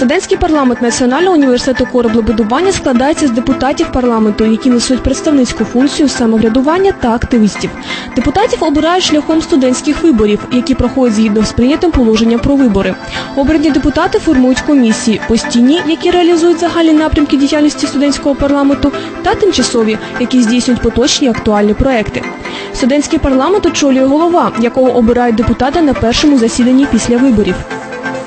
Студентський парламент Національного університету кораблебудування складається з депутатів парламенту, які несуть представницьку функцію самоврядування та активістів. Депутатів обирають шляхом студентських виборів, які проходять згідно з прийнятим положенням про вибори. Обрані депутати формують комісії, постійні, які реалізують загальні напрямки діяльності студентського парламенту, та тимчасові, які здійснюють поточні актуальні проекти. Студентський парламент очолює голова, якого обирають депутати на першому засіданні після виборів.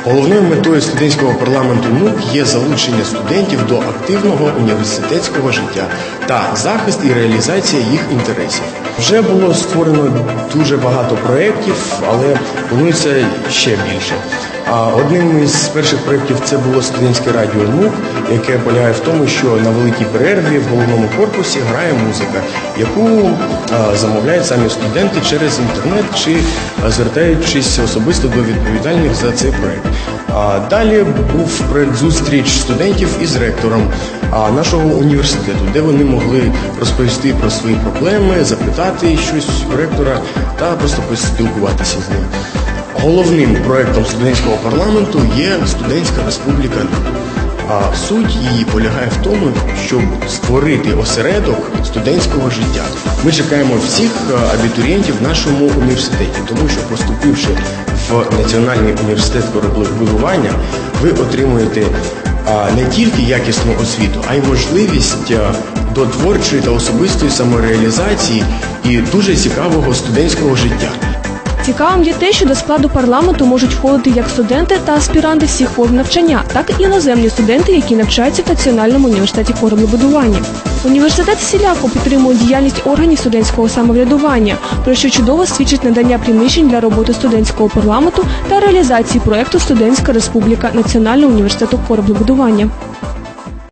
Головною метою студентського парламенту НУК є залучення студентів до активного університетського життя та захист і реалізація їх інтересів. Вже було створено дуже багато проєктів, але планується ще більше. Одним із перших проєктів це було студентське радіо НУК, яке полягає в тому, що на великій перерві в головному корпусі грає музика, яку замовляють самі студенти через інтернет чи звертаючись особисто до відповідальних за цей проєкт. Далі був проєкт зустріч студентів із ректором нашого університету, де вони могли розповісти про свої проблеми, запитати щось у ректора та просто поспілкуватися з ним. Головним проектом студентського парламенту є студентська республіка. А суть її полягає в тому, щоб створити осередок студентського життя. Ми чекаємо всіх е, абітурієнтів в нашому університеті, тому що поступивши в Національний університет кораблебудування, ви отримуєте не тільки якісну освіту, а й можливість е, до творчої та особистої самореалізації і дуже цікавого студентського життя. Цікавим є те, що до складу парламенту можуть входити як студенти та аспіранти всіх форм навчання, так і іноземні студенти, які навчаються в Національному університеті кораблебудування. Університет всіляко підтримує діяльність органів студентського самоврядування, про що чудово свідчить надання приміщень для роботи студентського парламенту та реалізації проекту Студентська республіка Національного університету кораблебудування.